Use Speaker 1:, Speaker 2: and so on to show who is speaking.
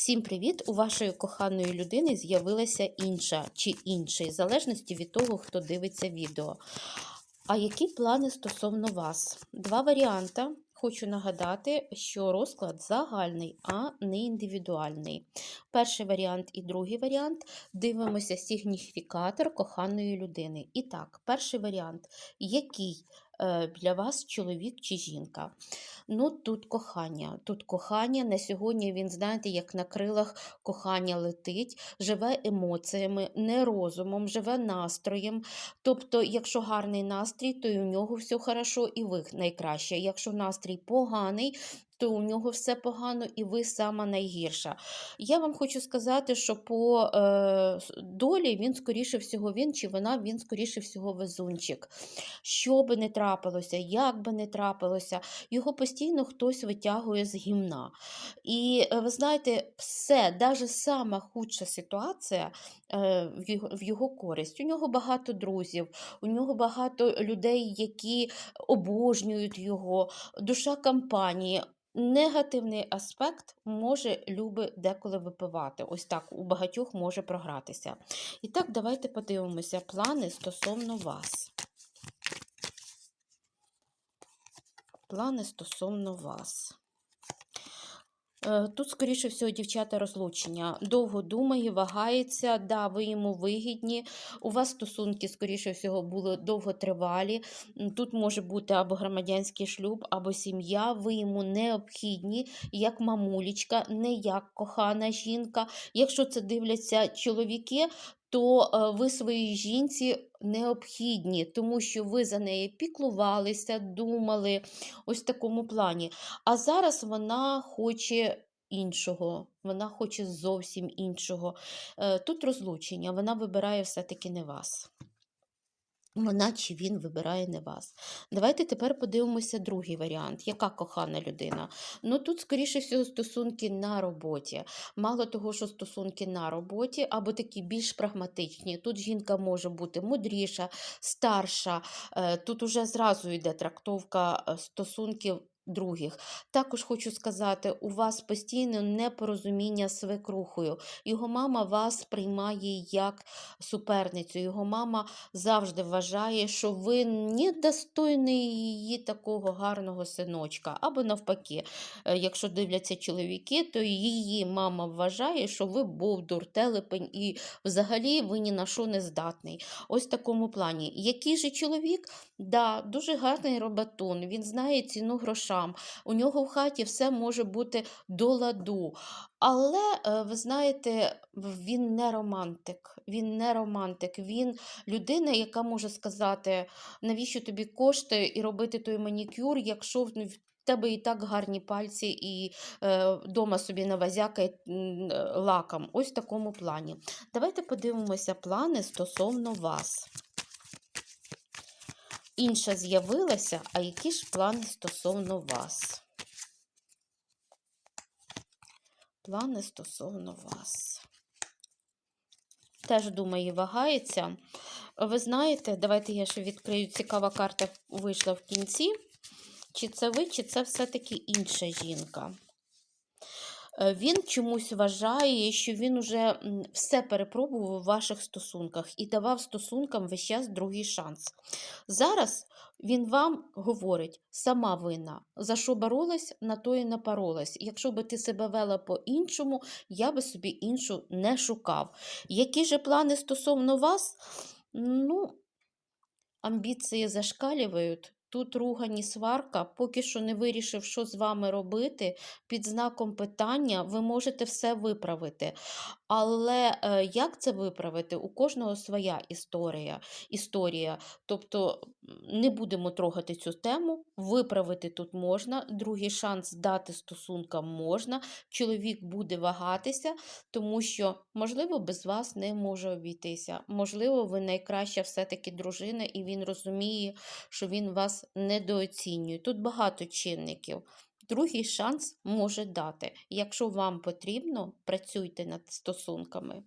Speaker 1: Всім привіт! У вашої коханої людини з'явилася інша чи інший, в залежності від того, хто дивиться відео. А які плани стосовно вас? Два варіанти. Хочу нагадати, що розклад загальний, а не індивідуальний. Перший варіант і другий варіант дивимося сигніфікатор коханої людини. І так, перший варіант, який для вас чоловік чи жінка? Ну, тут кохання. Тут кохання. На сьогодні він, знаєте, як на крилах кохання летить, живе емоціями, не розумом, живе настроєм. Тобто, якщо гарний настрій, то і у нього все хорошо, і ви найкраще. Якщо настрій поганий, то у нього все погано, і ви сама найгірша. Я вам хочу сказати, що по е, долі він, скоріше всього, він чи вона, він, скоріше всього, везунчик. Що би не трапилося, як би не трапилося, його постійно хтось витягує з гімна. І е, ви знаєте, все, навіть сама худша ситуація е, в його, користь. У нього багато друзів, у нього багато людей, які обожнюють його, душа компанії. Негативний аспект може люби деколи випивати. Ось так у багатьох може програтися. І так, давайте подивимося плани стосовно вас. Плани стосовно вас. Е, Тут, скоріше всього, дівчата розлучення. Довго думає, вагається, да, ви йому вигідні. У вас стосунки, скоріше всього, були довготривалі. Тут може бути або громадянський шлюб, або сім'я. Ви йому необхідні, як мамулічка, не як кохана жінка. Якщо це дивляться чоловіки, то е, ви своїй жінці необхідні, тому що ви за неї піклувалися, думали, ось в такому плані. А зараз вона хоче іншого, вона хоче зовсім іншого. Е, Тут розлучення, вона вибирає все-таки не вас. Вона чи він вибирає не вас. Давайте тепер подивимося другий варіант. Яка кохана людина? Ну тут, скоріше всього, стосунки на роботі. Мало того, що стосунки на роботі, або такі більш прагматичні. Тут жінка може бути мудріша, старша. Е, Тут уже зразу йде трактовка е, стосунків. Других. Також хочу сказати, у вас постійно непорозуміння з свекрухою. Його мама вас приймає як суперницю. Його мама завжди вважає, що ви не достойний її такого гарного синочка. Або навпаки, е, якщо дивляться чоловіки, то її мама вважає, що ви бовдур, телепень і взагалі ви ні на що не здатний. Ось в такому плані. Який же чоловік? Да, дуже гарний роботун, він знає ціну грошам. У нього в хаті все може бути до ладу. Але, е, ви знаєте, він не романтик. Він не романтик. Він людина, яка може сказати, навіщо тобі кошти і робити той манікюр, якщо в тебе і так гарні пальці, і е, собі навазякає лаком. Ось в такому плані. Давайте подивимося плани стосовно вас. Інша з'явилася, а які ж плани стосовно вас? Плани стосовно вас. Теж думає, вагається. Ви знаєте, давайте я ще відкрию. Цікава карта вийшла в кінці. Чи це ви, чи це все-таки інша жінка? Е, Він чомусь вважає, що він уже все перепробував у ваших стосунках і давав стосункам весь час другий шанс. Зараз він вам говорить, сама винна, за що боролась, на то і напоролась. Якщо би ти себе вела по-іншому, я би собі іншу не шукав. Які же плани стосовно вас? Ну, амбіції зашкалюють. Тут ругані сварка, поки що не вирішив, що з вами робити. Під знаком питання ви можете все виправити. Але е, як це виправити? У кожного своя історія. історія. Тобто не будемо трогати цю тему, виправити тут можна, другий шанс дати стосункам можна. Чоловік буде вагатися, тому що, можливо, без вас не може обійтися. Можливо, ви найкраща все-таки дружина, і він розуміє, що він вас недооцінює. Тут багато чинників. Другий шанс може дати. Якщо вам потрібно, працюйте над стосунками.